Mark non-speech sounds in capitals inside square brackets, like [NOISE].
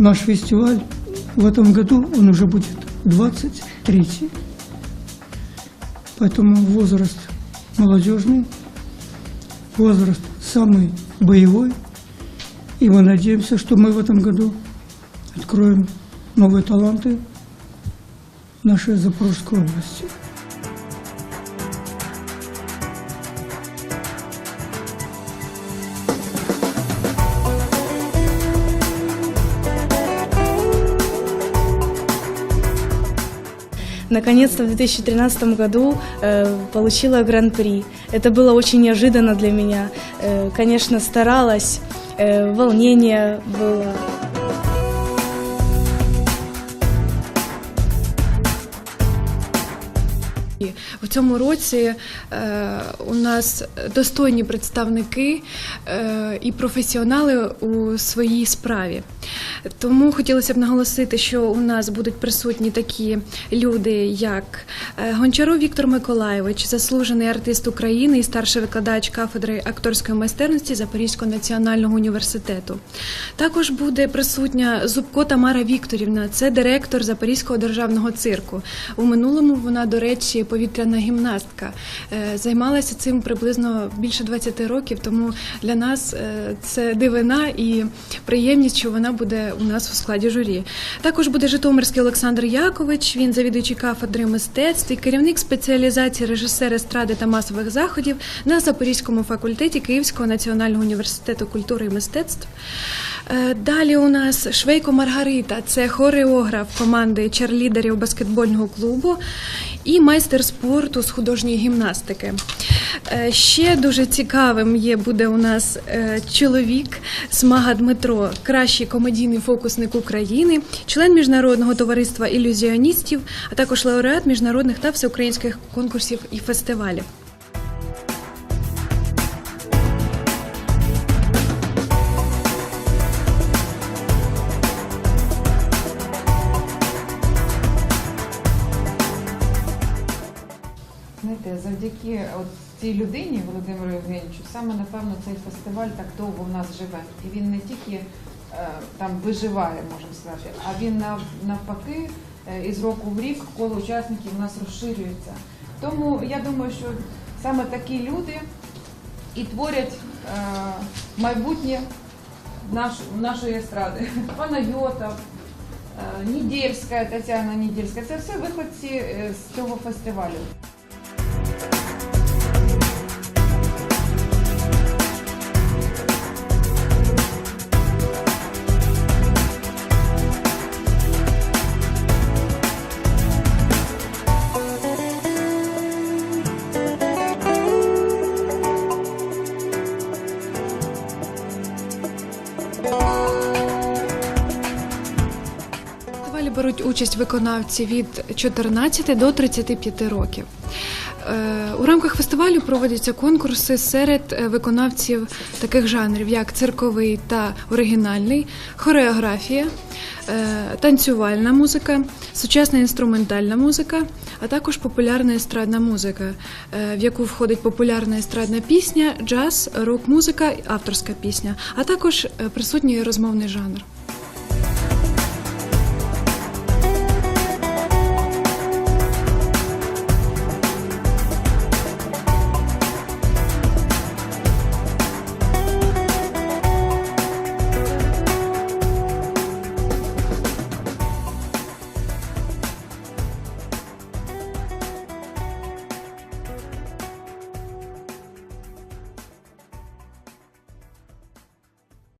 наш фестиваль в этом году, он уже будет 23 Поэтому возраст молодежный, возраст самый боевой. И мы надеемся, что мы в этом году откроем новые таланты нашей Запорожской области. Наконец-то в 2013 году э, получила гран-при. Это было очень неожиданно для меня. Э, конечно, старалась, э, волнение было. В цьому році е, у нас достойні представники е, і професіонали у своїй справі. Тому хотілося б наголосити, що у нас будуть присутні такі люди, як е, Гончаров Віктор Миколайович, заслужений артист України і старший викладач кафедри акторської майстерності Запорізького національного університету. Також буде присутня Зубко Тамара Вікторівна, це директор Запорізького державного цирку. У минулому вона, до речі, повітряна гімнастка. Е, Займалася цим приблизно більше 20 років, тому для нас е, це дивина і приємність, що вона буде у нас у складі журі. Також буде Житомирський Олександр Якович, він завідуючий кафедри мистецтв і керівник спеціалізації режисер естради та масових заходів на Запорізькому факультеті Київського національного університету культури і мистецтв. Е, Далі у нас Швейко Маргарита, це хореограф команди черлідерів баскетбольного клубу і майстер спорту з художньої гімнастики. Е, Ще дуже цікавим є буде у нас е, чоловік Смага Дмитро, кращий комедійний фокусник України, член міжнародного товариства ілюзіоністів, а також лауреат міжнародних та всеукраїнських конкурсів і фестивалів. Знаєте, завдяки от цій людині, Володимиру Євгенійовичу, саме напевно цей фестиваль так довго в нас живе. І він не тільки е, там виживає, можемо сказати, а він нав- навпаки е, із року в рік коло учасників у нас розширюється. Тому я думаю, що саме такі люди і творять е, майбутнє наш, нашої естради. [LAUGHS] Панайотов, е, Нідєльська, Тетяна Нідєльська. Це все виходці з цього фестивалю. Фестивалі беруть участь виконавці від 14 до 35 років. Е, У рамках фестивалю проводяться конкурси серед е, виконавців таких жанрів, як цирковий та оригінальний, хореографія, е, танцювальна музика, сучасна інструментальна музика, а також популярна естрадна музика, в яку входить популярна естрадна пісня, джаз, рок-музика, авторська пісня, а також присутній розмовний жанр.